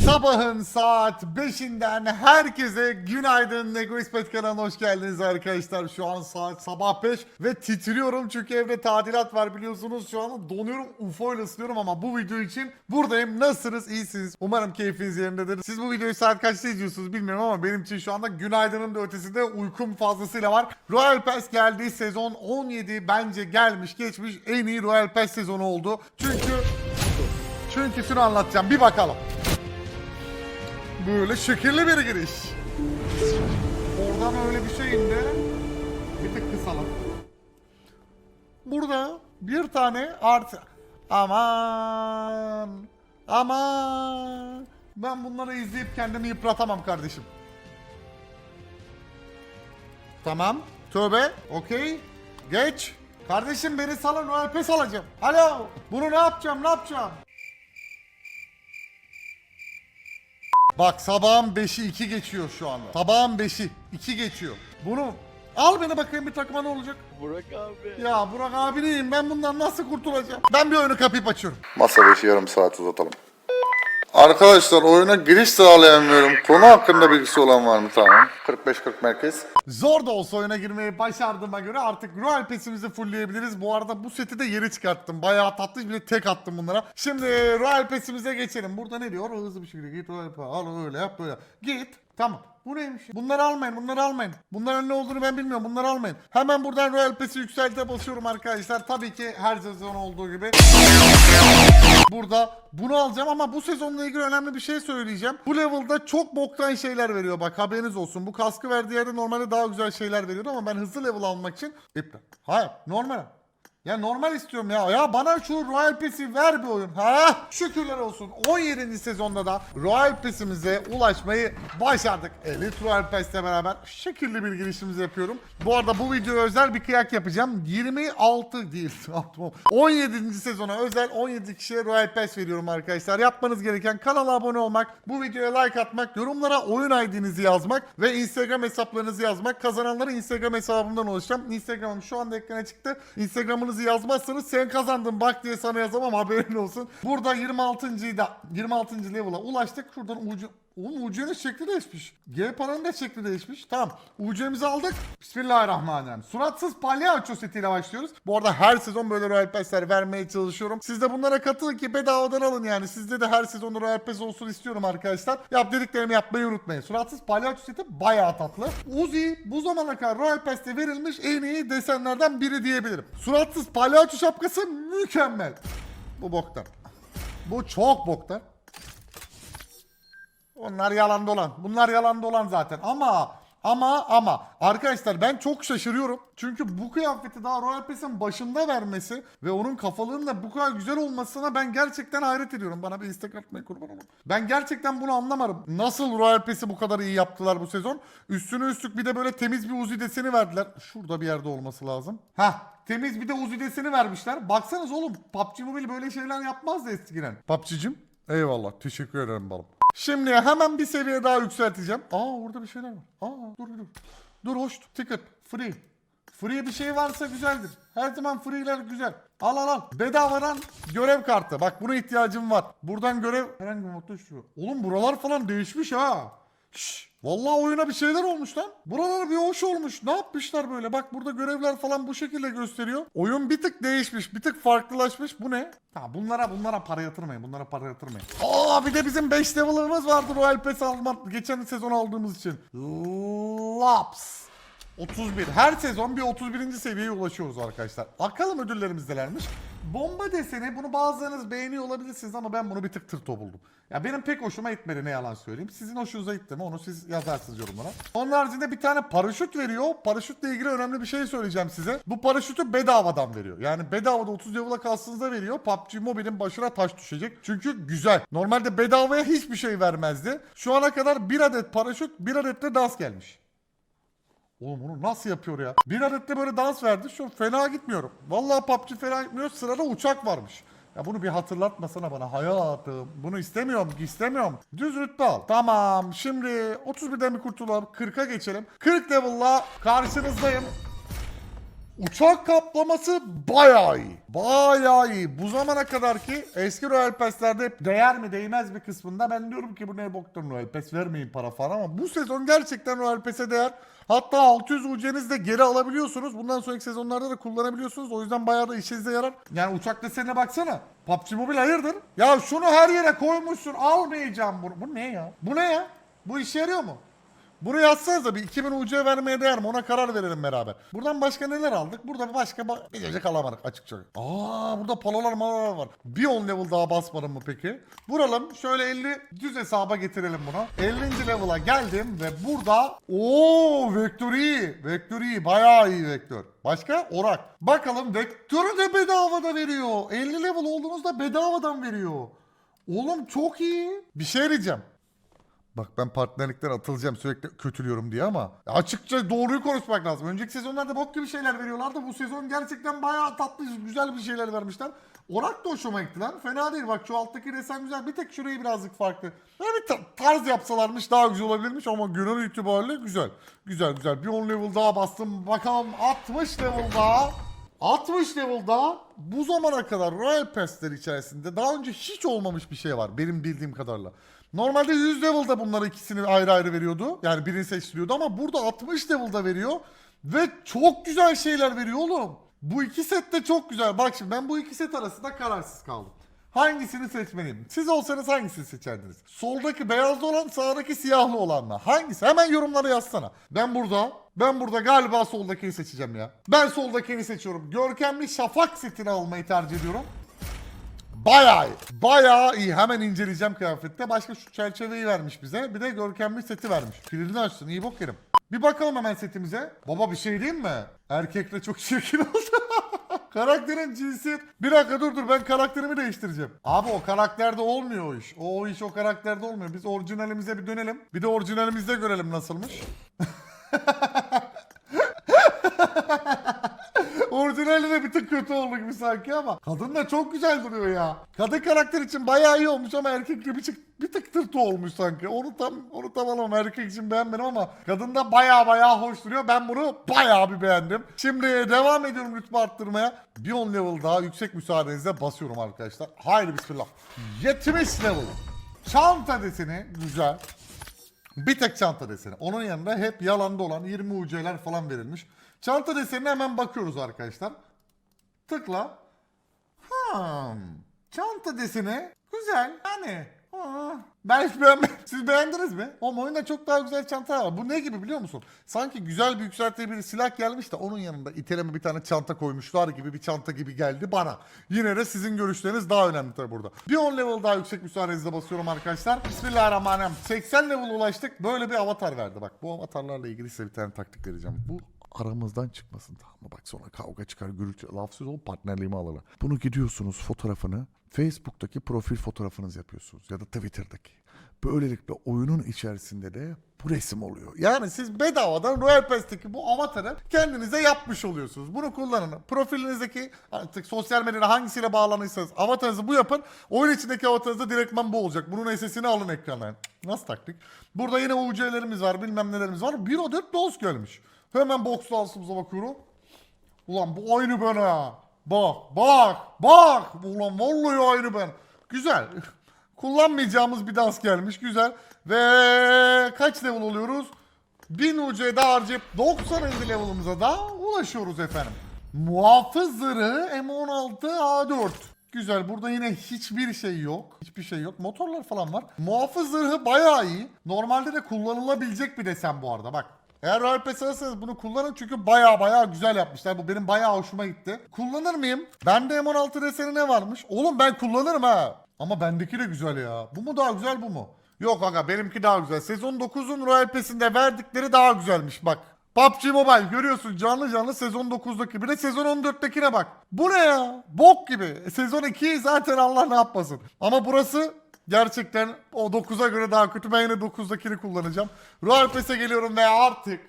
Sabahın saat 5'inden herkese günaydın. Egoist Pet kanalına hoş geldiniz arkadaşlar. Şu an saat sabah 5 ve titriyorum çünkü evde tadilat var biliyorsunuz. Şu an donuyorum, UFO ile ısınıyorum ama bu video için buradayım. Nasılsınız? İyisiniz. Umarım keyfiniz yerindedir. Siz bu videoyu saat kaçta izliyorsunuz bilmiyorum ama benim için şu anda günaydının da ötesinde uykum fazlasıyla var. Royal Pass geldi. Sezon 17 bence gelmiş geçmiş en iyi Royal Pass sezonu oldu. Çünkü çünkü şunu anlatacağım. Bir bakalım. Böyle şekilli bir giriş. Oradan öyle bir şey indi. Bir tık kısalım. Burada bir tane artı. Aman. Aman. Ben bunları izleyip kendimi yıpratamam kardeşim. Tamam. Tövbe. Okey. Geç. Kardeşim beni salın Royal Pass alacağım. Alo. Bunu ne yapacağım ne yapacağım? Bak sabahın 5'i 2 geçiyor şu anda. Sabahın 5'i 2 geçiyor. Bunu al beni bakayım bir takıma ne olacak? Burak abi. Ya Burak abi neyim ben bundan nasıl kurtulacağım? Ben bir oyunu kapayıp açıyorum. Masa başı yarım saat uzatalım. Arkadaşlar oyuna giriş sağlayamıyorum. Konu hakkında bilgisi olan var mı? Tamam. 45-40 merkez. Zor da olsa oyuna girmeyi başardığıma göre artık Royal Pass'imizi fullleyebiliriz. Bu arada bu seti de yeri çıkarttım. Bayağı tatlı bir tek attım bunlara. Şimdi Royal Pass'imize geçelim. Burada ne diyor? Hızlı bir şekilde git Royal Pass. Al öyle yap böyle. Git. Tamam. Bu neymiş? Bunları almayın, bunları almayın. Bunların ne olduğunu ben bilmiyorum. Bunları almayın. Hemen buradan Royal Pass'i yükselte basıyorum arkadaşlar. Tabii ki her sezon olduğu gibi. Burada bunu alacağım ama bu sezonla ilgili önemli bir şey söyleyeceğim. Bu level'da çok boktan şeyler veriyor bak haberiniz olsun. Bu kaskı verdiği yerde normalde daha güzel şeyler veriyordu ama ben hızlı level almak için iptal. Hayır normal. Ya normal istiyorum ya. Ya bana şu Royal Pass'i ver bir oyun. Ha? Şükürler olsun. 17. sezonda da Royal Pass'imize ulaşmayı başardık. Elite Royal Pass'le beraber şekilli bir girişimizi yapıyorum. Bu arada bu videoya özel bir kıyak yapacağım. 26 değil. 17. sezona özel 17 kişiye Royal Pass veriyorum arkadaşlar. Yapmanız gereken kanala abone olmak, bu videoya like atmak, yorumlara oyun ID'nizi yazmak ve Instagram hesaplarınızı yazmak. Kazananları Instagram hesabımdan oluşacağım. Instagram'ım şu anda ekrana çıktı. Instagram'ınızı yazmazsanız sen kazandın bak diye sana yazamam haberin olsun. Burada 26. da 26. level'a ulaştık. Şuradan ucu Oğlum UC'nin şekli değişmiş. G paranın da şekli değişmiş. Tamam. UC'mizi aldık. Bismillahirrahmanirrahim. Suratsız palyaço setiyle başlıyoruz. Bu arada her sezon böyle Royal Pass'ler vermeye çalışıyorum. Siz de bunlara katılın ki bedavadan alın yani. Sizde de her sezon Royal Pass olsun istiyorum arkadaşlar. Yap dediklerimi yapmayı unutmayın. Suratsız palyaço seti bayağı tatlı. Uzi bu zamana kadar Royal Pass'te verilmiş en iyi desenlerden biri diyebilirim. Suratsız palyaço şapkası mükemmel. Bu boktan. Bu çok boktan. Onlar yalan dolan. Bunlar yalan dolan zaten. Ama ama ama arkadaşlar ben çok şaşırıyorum. Çünkü bu kıyafeti daha Royal Pass'in başında vermesi ve onun kafalığının da bu kadar güzel olmasına ben gerçekten hayret ediyorum. Bana bir istek atmayı kurban olun. Ben gerçekten bunu anlamadım. Nasıl Royal Pass'i bu kadar iyi yaptılar bu sezon? Üstüne üstlük bir de böyle temiz bir Uzi deseni verdiler. Şurada bir yerde olması lazım. Hah temiz bir de Uzi deseni vermişler. Baksanız oğlum PUBG Mobile böyle şeyler yapmazdı eskiden. PUBG'cim eyvallah teşekkür ederim balım. Şimdi hemen bir seviye daha yükselteceğim. Aa orada bir şeyler var. Aa dur dur. Dur hoş. Ticket. Free. Free bir şey varsa güzeldir. Her zaman free'ler güzel. Al al al. Bedavadan görev kartı. Bak buna ihtiyacım var. Buradan görev herhangi bir modda şu. Oğlum buralar falan değişmiş ha. Şşş. Vallahi oyuna bir şeyler olmuş lan. Buralar bir hoş olmuş. Ne yapmışlar böyle? Bak burada görevler falan bu şekilde gösteriyor. Oyun bir tık değişmiş. Bir tık farklılaşmış. Bu ne? Ha bunlara bunlara para yatırmayın. Bunlara para yatırmayın. Aa bir de bizim 5 level'ımız vardı Royal Pass almak. Geçen sezon aldığımız için. Laps. 31. Her sezon bir 31. seviyeye ulaşıyoruz arkadaşlar. Bakalım ödüllerimiz nelermiş. Bomba deseni bunu bazılarınız beğeniyor olabilirsiniz ama ben bunu bir tık tırto buldum. Ya benim pek hoşuma gitmedi ne yalan söyleyeyim. Sizin hoşunuza gitti mi onu siz yazarsınız yorumlara. Onun haricinde bir tane paraşüt veriyor. Paraşütle ilgili önemli bir şey söyleyeceğim size. Bu paraşütü bedavadan veriyor. Yani bedavada 30 level'a kastığınızda veriyor. PUBG Mobile'in başına taş düşecek. Çünkü güzel. Normalde bedavaya hiçbir şey vermezdi. Şu ana kadar bir adet paraşüt bir adet de dans gelmiş. Oğlum onu nasıl yapıyor ya? Bir adet de böyle dans verdi. Şu fena gitmiyorum. Vallahi PUBG fena gitmiyor. Sırada uçak varmış. Ya bunu bir hatırlatmasana bana hayatım. Bunu istemiyorum, istemiyorum. Düz rütbe al. Tamam. Şimdi 31'den bir kurtulalım. 40'a geçelim. 40 level'la karşınızdayım. Uçak kaplaması bayağı iyi. Bayağı iyi. Bu zamana kadar ki eski Royal Pass'lerde hep değer mi değmez bir kısmında ben diyorum ki bu ne boktan Royal Pass vermeyin para falan ama bu sezon gerçekten Royal Pass'e değer. Hatta 600 UC'niz de geri alabiliyorsunuz. Bundan sonraki sezonlarda da kullanabiliyorsunuz. O yüzden bayağı da işinize yarar. Yani uçak desenine baksana. PUBG Mobile hayırdır? Ya şunu her yere koymuşsun. Almayacağım bunu. Bu ne ya? Bu ne ya? Bu işe yarıyor mu? Bunu yazsanıza bir 2000 UC vermeye değer mi? Ona karar verelim beraber. Buradan başka neler aldık? Burada başka ba- bir gece alamadık açıkçası. Aa burada palolar malalar var. Bir 10 level daha basmadım mı peki? Vuralım. Şöyle 50 düz hesaba getirelim bunu. 50. level'a geldim ve burada ooo vektör iyi. Vektör iyi. Bayağı iyi vektör. Başka? Orak. Bakalım vektörü de bedavada veriyor. 50 level olduğunuzda bedavadan veriyor. Oğlum çok iyi. Bir şey diyeceğim. Bak ben partnerlikten atılacağım sürekli kötülüyorum diye ama açıkça doğruyu konuşmak lazım. Önceki sezonlarda bok gibi şeyler veriyorlardı. Bu sezon gerçekten bayağı tatlı güzel bir şeyler vermişler. Orak da hoşuma gitti lan. Fena değil bak şu alttaki desen güzel. Bir tek şurayı birazcık farklı. Böyle bir ta- tarz yapsalarmış daha güzel olabilirmiş ama genel itibariyle güzel. Güzel güzel. Bir 10 level daha bastım. Bakalım 60 level daha. 60 level'da bu zamana kadar Royal Pass'ler içerisinde daha önce hiç olmamış bir şey var benim bildiğim kadarıyla. Normalde 100 level'da bunları ikisini ayrı ayrı veriyordu. Yani birini seçtiriyordu ama burada 60 level'da veriyor. Ve çok güzel şeyler veriyor oğlum. Bu iki set de çok güzel. Bak şimdi ben bu iki set arasında kararsız kaldım. Hangisini seçmeliyim? Siz olsanız hangisini seçerdiniz? Soldaki beyazlı olan, sağdaki siyahlı olan mı? Hangisi? Hemen yorumlara yazsana. Ben burada, ben burada galiba soldakini seçeceğim ya. Ben soldakini seçiyorum. Görkemli şafak setini almayı tercih ediyorum. Bayağı. Bayağı iyi. Hemen inceleyeceğim kıyafette. Başka şu çerçeveyi vermiş bize. Bir de görkemli seti vermiş. Kilidini açsın. iyi bok yerim. Bir bakalım hemen setimize. Baba bir şey diyeyim mi? Erkekle çok çirkin oldu. Karakterin cinsiyet... Bir dakika dur dur ben karakterimi değiştireceğim. Abi o karakterde olmuyor o iş. O, o iş o karakterde olmuyor. Biz orijinalimize bir dönelim. Bir de orijinalimizde görelim nasılmış. Orijinali de bir tık kötü oldu gibi sanki ama kadın da çok güzel duruyor ya. Kadın karakter için bayağı iyi olmuş ama erkek gibi tık, bir tık tırtı olmuş sanki. Onu tam onu tam alamam erkek için beğenmedim ama kadın da bayağı bayağı hoş duruyor. Ben bunu bayağı bir beğendim. Şimdi devam ediyorum rütbe arttırmaya. Bir 10 level daha yüksek müsaadenizle basıyorum arkadaşlar. Haydi bismillah. 70 level. Çanta deseni güzel. Bir tek çanta deseni. Onun yanında hep yalanda olan 20 UC'ler falan verilmiş. Çanta desenine hemen bakıyoruz arkadaşlar. Tıkla. Hmm. Çanta deseni güzel. Yani. Aa, Ben hiç beğenmedim. Siz beğendiniz mi? Ama oyunda çok daha güzel çanta var. Bu ne gibi biliyor musun? Sanki güzel bir yükseltici bir silah gelmiş de onun yanında iteleme bir tane çanta koymuşlar gibi bir çanta gibi geldi bana. Yine de sizin görüşleriniz daha önemli tabii burada. Bir 10 level daha yüksek müsaadenizle basıyorum arkadaşlar. Bismillahirrahmanirrahim. 80 level ulaştık. Böyle bir avatar verdi. Bak bu avatarlarla ilgili size bir tane taktik vereceğim. Bu aramızdan çıkmasın tamam mı? Bak sonra kavga çıkar, gürültü, lafsız ol partnerliğimi alırlar. Bunu gidiyorsunuz fotoğrafını Facebook'taki profil fotoğrafınız yapıyorsunuz ya da Twitter'daki. Böylelikle oyunun içerisinde de bu resim oluyor. Yani siz bedavadan Royal Pass'teki bu avatarı kendinize yapmış oluyorsunuz. Bunu kullanın. Profilinizdeki artık sosyal medyada hangisiyle bağlanıysanız avatarınızı bu yapın. Oyun içindeki avatarınızda direktman bu olacak. Bunun SS'ini alın ekrandan. Nasıl taktik? Burada yine UC'lerimiz var bilmem nelerimiz var. 1 adet dost gelmiş. Hemen box dansımıza bakıyorum. Ulan bu aynı ben ha. Bak bak bak. Ulan vallahi aynı ben. Güzel. Kullanmayacağımız bir dans gelmiş. Güzel. Ve kaç level oluyoruz? 1000 UC daha harcayıp 90. level'ımıza da ulaşıyoruz efendim. Muhafız zırhı M16 A4. Güzel. Burada yine hiçbir şey yok. Hiçbir şey yok. Motorlar falan var. Muhafız zırhı bayağı iyi. Normalde de kullanılabilecek bir desen bu arada. Bak. Eğer Royal Pass bunu kullanın çünkü baya baya güzel yapmışlar. Bu benim baya hoşuma gitti. Kullanır mıyım? Bende M16 deseni ne varmış? Oğlum ben kullanırım ha. Ama bendeki de güzel ya. Bu mu daha güzel bu mu? Yok aga benimki daha güzel. Sezon 9'un Royal Pass'inde verdikleri daha güzelmiş bak. PUBG Mobile görüyorsun canlı canlı sezon 9'daki bir de sezon 14'tekine bak. Bu ne ya? Bok gibi. Sezon 2 zaten Allah ne yapmasın. Ama burası gerçekten o 9'a göre daha kötü. Ben yine 9'dakini kullanacağım. Royal Pass'e geliyorum ve artık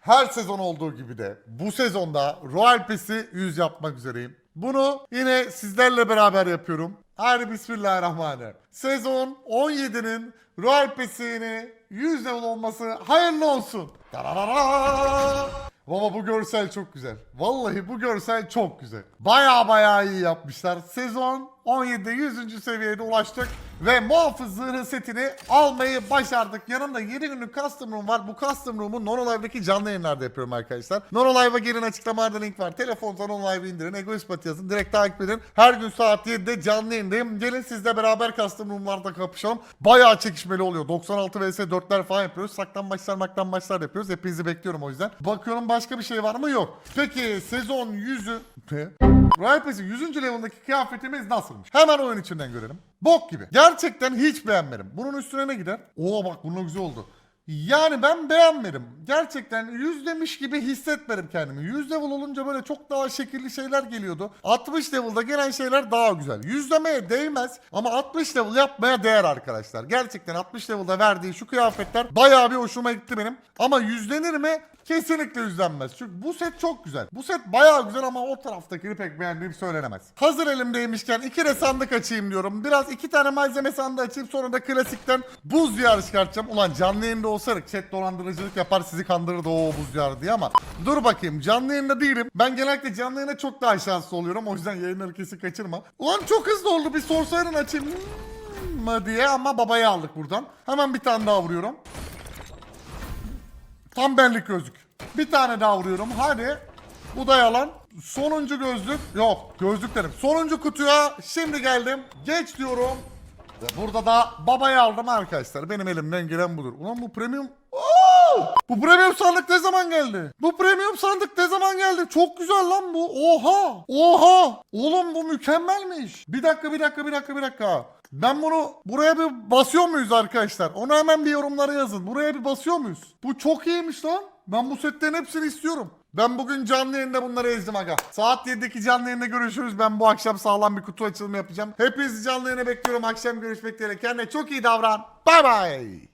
her sezon olduğu gibi de bu sezonda Royal Pass'i 100 yapmak üzereyim. Bunu yine sizlerle beraber yapıyorum. Hadi bismillahirrahmanirrahim. Sezon 17'nin Royal Pass'ini 100 level olması hayırlı olsun. Tararara! Baba bu görsel çok güzel. Vallahi bu görsel çok güzel. Baya baya iyi yapmışlar. Sezon 17'de 100. seviyede ulaştık ve muhafız zırhı setini almayı başardık. Yanımda 7 günlük custom room var. Bu custom room'u Nono Live'daki canlı yayınlarda yapıyorum arkadaşlar. Nono Live'a gelin açıklamalarda link var. Telefondan Nono Live'ı indirin. Egoist Pati yazın. Direkt takip edin. Her gün saat 7'de canlı yayındayım. Gelin sizle beraber custom room'larda kapışalım. Bayağı çekişmeli oluyor. 96 vs 4'ler falan yapıyoruz. Saklan maçlar maklan maçlar yapıyoruz. Hepinizi bekliyorum o yüzden. Bakıyorum başka bir şey var mı? Yok. Peki sezon 100'ü... Royal Pass'in 100. level'daki kıyafetimiz nasılmış? Hemen oyun içinden görelim. Bok gibi. Gerçekten hiç beğenmedim. Bunun üstüne ne gider? Oo bak bununla güzel oldu. Yani ben beğenmedim. Gerçekten 100 demiş gibi hissetmedim kendimi. 100 level olunca böyle çok daha şekilli şeyler geliyordu. 60 level'da gelen şeyler daha güzel. 100 demeye değmez ama 60 level yapmaya değer arkadaşlar. Gerçekten 60 level'da verdiği şu kıyafetler bayağı bir hoşuma gitti benim. Ama yüzlenir mi? Kesinlikle yüzlenmez. Çünkü bu set çok güzel. Bu set bayağı güzel ama o taraftakini pek beğendiğim söylenemez. Hazır elimdeymişken iki de sandık açayım diyorum. Biraz iki tane malzeme sandığı açayım sonra da klasikten buz diyarı çıkartacağım. Ulan canlı yayında olsaydık chat dolandırıcılık yapar sizi kandırırdı o buz diyarı diye ama dur bakayım canlı yayında değilim. Ben genellikle canlı yayında çok daha şanslı oluyorum. O yüzden yayınları kesin kaçırma. Ulan çok hızlı oldu bir sorsaydın açayım mı diye ama babayı aldık buradan. Hemen bir tane daha vuruyorum. Tam benlik gözlük. Bir tane daha vuruyorum. Hadi. Bu da yalan. Sonuncu gözlük. Yok gözlük dedim. Sonuncu kutuya şimdi geldim. Geç diyorum. Ve burada da babayı aldım arkadaşlar. Benim elimden gelen budur. Ulan bu premium... Oo! Bu premium sandık ne zaman geldi? Bu premium sandık ne zaman geldi? Çok güzel lan bu. Oha! Oha! Oğlum bu mükemmelmiş. Bir dakika bir dakika bir dakika bir dakika. Ben bunu buraya bir basıyor muyuz arkadaşlar? Onu hemen bir yorumlara yazın. Buraya bir basıyor muyuz? Bu çok iyiymiş lan. Ben bu setlerin hepsini istiyorum. Ben bugün canlı yayında bunları ezdim aga. Saat 7'deki canlı yayında görüşürüz. Ben bu akşam sağlam bir kutu açılımı yapacağım. Hepinizi canlı yayına bekliyorum. Akşam görüşmek dileğiyle. Kendine çok iyi davran. Bay bay.